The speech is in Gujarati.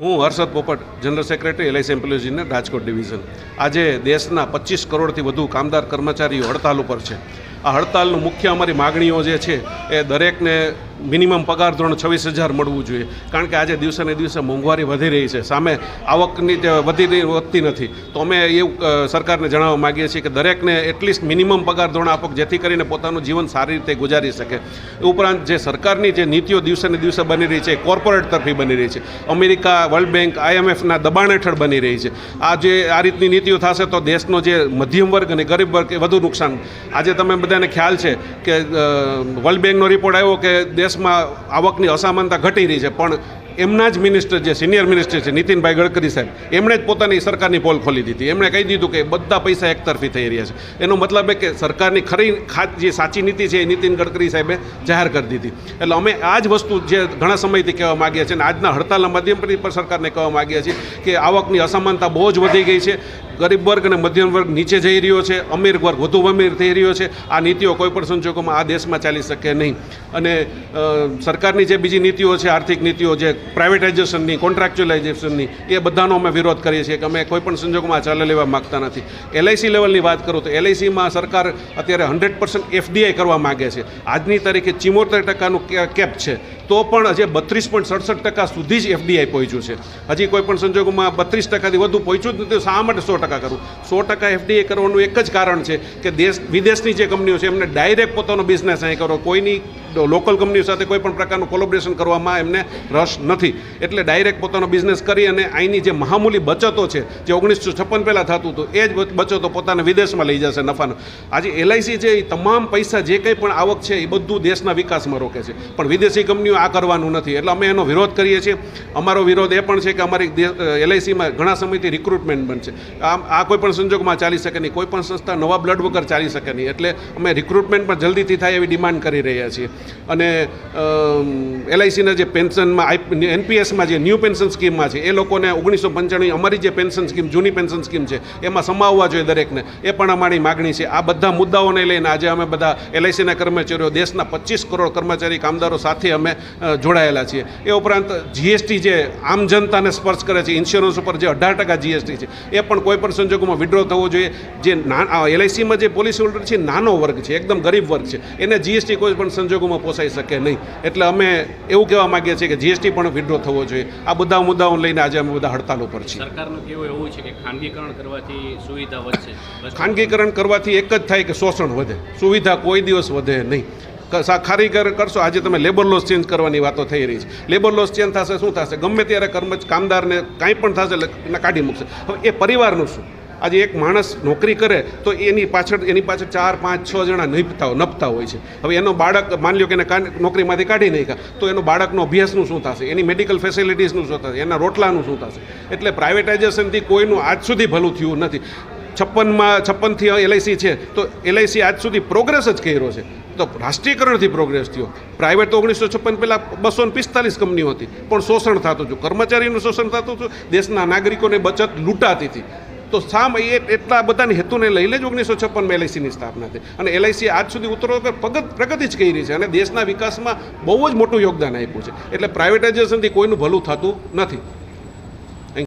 હું Harshad Popat general secretary LIC employees Rajkot division આજે દેશના પચીસ કરોડથી વધુ કામદાર કર્મચારીઓ હડતાલ ઉપર છે. આ હડતાલનું મુખ્ય અમારી માગણીઓ જે છે, એ દરેકને મિનિમમ પગાર ધોરણ છવ્વીસ હજાર મળવું જોઈએ. કારણ કે આજે દિવસે ને દિવસે મોંઘવારી વધી રહી છે. સામે આવકની વધી રહી વધતી નથી. તો અમે એવું સરકારને જણાવવા માગીએ છીએ કે દરેકને એટલીસ્ટ મિનિમમ પગાર ધોરણ આપો જેથી કરીને પોતાનું જીવન સારી રીતે ગુજારી શકે. એ ઉપરાંત જે સરકારની જે નીતિઓ દિવસે ને દિવસે બની રહી છે, એ કોર્પોરેટ તરફી બની રહી છે. અમેરિકા, વર્લ્ડ બેંક, આઈએમએફના દબાણ હેઠળ બની રહી છે. આ જે, આ રીતની નીતિઓ થશે તો દેશનો જે મધ્યમ વર્ગ અને ગરીબ વર્ગ એ વધુ નુકસાન. આજે તમે બધાને ખ્યાલ છે કે વર્લ્ડ બેંકનો રિપોર્ટ આવ્યો કે દેશમાં આવકની અસમાનતા ઘટી રહી છે, પણ એમના જ મિનિસ્ટર જે સિનિયર મિનિસ્ટર છે, નીતિનભાઈ ગડકરી સાહેબ, એમણે જ પોતાની સરકારની પોલ ખોલી દીધી. એમણે કહી દીધું કે બધા પૈસા એકતરફી થઈ રહ્યા છે. એનો મતલબ એ કે સરકારની ખરી ખા, જે સાચી નીતિ છે એ નીતિન ગડકરી સાહેબે જાહેર કરી દીધી. એટલે અમે આ જ વસ્તુ જે ઘણા સમયથી કહેવા માગીએ છીએ અને આજના હડતાલના માધ્યમથી પણ સરકારને કહેવા માગીએ છીએ કે આવકની અસમાનતા બહુ જ વધી ગઈ છે. ગરીબ વર્ગ અને મધ્યમ વર્ગ નીચે જઈ રહ્યો છે, અમીર વર્ગ વધુ અમીર થઈ રહ્યો છે. આ નીતિઓ કોઈ પણ સંજોગોમાં આ દેશમાં ચાલી શકે નહીં. અને સરકારની જે બીજી નીતિઓ છે, આર્થિક નીતિઓ જે પ્રાઇવેટાઇઝેશનની કોન્ટ્રાક્ચ્યુઅલાઇઝેશનની એ બધાનો અમે વિરોધ કરીએ છીએ કે અમે કોઈ પણ સંજોગોમાં ચાલે લેવા માગતા નથી. એલઆઈસી લેવલની વાત કરું તો એલઆઈસીમાં સરકાર અત્યારે હંડ્રેડ પર્સન્ટ એફડીઆઈ કરવા માગે છે. આજની તારીખે ચિમોતેર ટકાનું કેપ છે. તો પણ હજી બત્રીસ પોઈન્ટ સડસઠ ટકા સુધી જ એફડીઆઈ પહોંચ્યું છે. હજી કોઈ પણ સંજોગોમાં બત્રીસ ટકાથી વધુ પહોંચ્યું જ નથી શા માટે સો ટકા કરું. સો ટકા એફડીએ કરવાનું એક જ કારણ છે કે દેશ, વિદેશની જે કંપનીઓ છે, એમને ડાયરેક્ટ પોતાનો બિઝનેસ અહીં કરો. કોઈની લોકલ કંપનીઓ સાથે કોઈ પણ પ્રકારનું કોલોબરેશન કરવામાં એમને રસ નથી. એટલે ડાયરેક્ટ પોતાનો બિઝનેસ કરી અને અહીંની જે મહામૂલી બચતો છે, જે ઓગણીસો છપ્પન પહેલાં થતું હતું, એ જ બચતો પોતાને વિદેશમાં લઈ જશે નફાનો. આજે એલઆઈસી છે એ તમામ પૈસા જે કંઈ પણ આવક છે એ બધું દેશના વિકાસમાં રોકે છે. પણ વિદેશી કંપનીઓ આ કરવાનું નથી. એટલે અમે એનો વિરોધ કરીએ છીએ. અમારો વિરોધ એ પણ છે કે અમારી એલઆઈસીમાં ઘણા સમયથી રિક્રુટમેન્ટ બનશે. આમ આ કોઈ પણ સંજોગમાં ચાલી શકે નહીં, કોઈ પણ સંસ્થા નવા બ્લડ વગર ચાલી શકે નહીં. એટલે અમે રિક્રુટમેન્ટ પણ જલ્દીથી થાય એવી ડિમાન્ડ કરી રહ્યા છીએ. અને એલઆઈસીના જે પેન્શનમાં, આઈ એનપીએસમાં જે ન્યૂ પેન્શન સ્કીમમાં છે, એ લોકોને ઓગણીસો પંચાણું અમારી જે પેન્શન સ્કીમ જૂની પેન્શન સ્કીમ છે, એમાં સમાવવા જોઈએ દરેકને. એ પણ અમારી માગણી છે. આ બધા મુદ્દાઓને લઈને આજે અમે બધા એલઆઈસીના કર્મચારીઓ, દેશના પચીસ કરોડ કર્મચારી કામદારો સાથે અમે જોડાયેલા છીએ. એ ઉપરાંત જીએસટી જે આમ જનતાને સ્પર્શ કરે છે ઇન્સ્યોરન્સ ઉપર જે અઢાર ટકા જીએસટી છે, એ પણ કોઈ પણ સંજોગોમાં વિડ્રો થવો જોઈએ. જે એલઆઈસીમાં જે પોલિસી હોલ્ડર છે નાનો વર્ગ છે એકદમ ગરીબ વર્ગ છે. એને જીએસટી કોઈ પણ સંજોગોમાં પોસાઈ શકે નહીં. એટલે અમે એવું કહેવા માગીએ છીએ કે જીએસટી પણ વિડ્રો થવો જોઈએ. આ બધા મુદ્દાઓ લઈને આજે અમે બધા હડતાલ ઉપર છીએ. સરકારનું કેવું એવું છે કે ખાનગીકરણ કરવાથી સુવિધા વધશે. ખાનગીકરણ કરવાથી એક જ થાય કે શોષણ વધે. સુવિધા કોઈ દિવસ વધે નહીં. સા- કરશો. આજે તમે લેબર લોસ ચેન્જ કરવાની વાતો થઈ રહી છે. લેબર લોસ ચેન્જ થશે, શું થશે? ગમે ત્યારે કર્મચ, કામદારને કાંઈ પણ થશે એટલે કાઢી મૂકશે. હવે એ પરિવારનું શું? આજે એક માણસ નોકરી કરે, તો એની પાછળ એની પાછળ ચાર, પાંચ, છ જણા નપતા નપતા હોય છે. હવે એનો બાળક, માની લો કે એને નોકરીમાંથી કાઢી નાખ્યા, તો એનો બાળકનો અભ્યાસનું શું થશે? એની મેડિકલ ફેસિલિટીઝનું શું થશે? એના રોટલાનું શું થશે? એટલે પ્રાઇવેટાઇઝેશનથી કોઈનું આજ સુધી ભલું થયું નથી. છપ્પનમાં, છપ્પનથી એલઆઈસી છે, તો એલઆઈસી આજ સુધી પ્રોગ્રેસ જ કર્યો છે. તો રાષ્ટ્રીયકરણથી પ્રોગ્રેસ થયો. પ્રાઇવેટ તો ઓગણીસો છપ્પન પહેલાં બસો પિસ્તાલીસ કંપનીઓ હતી. પણ શોષણ થતું હતું. કર્મચારીનું શોષણ થતું હતું. દેશના નાગરિકોને બચત લૂંટાતી હતી. તો સામ એ એટલા બધાને હેતુને લઈને જ ઓગણીસો છપ્પનમાં એલઆઈસીની સ્થાપના થઈ. અને એલઆઈસી આજ સુધી ઉતરો પગત પ્રગતિ જ કરી છે. અને દેશના વિકાસમાં બહુ જ મોટું યોગદાન આપ્યું છે. એટલે પ્રાઇવેટાઇઝેશનથી કોઈનું ભલું થતું નથી.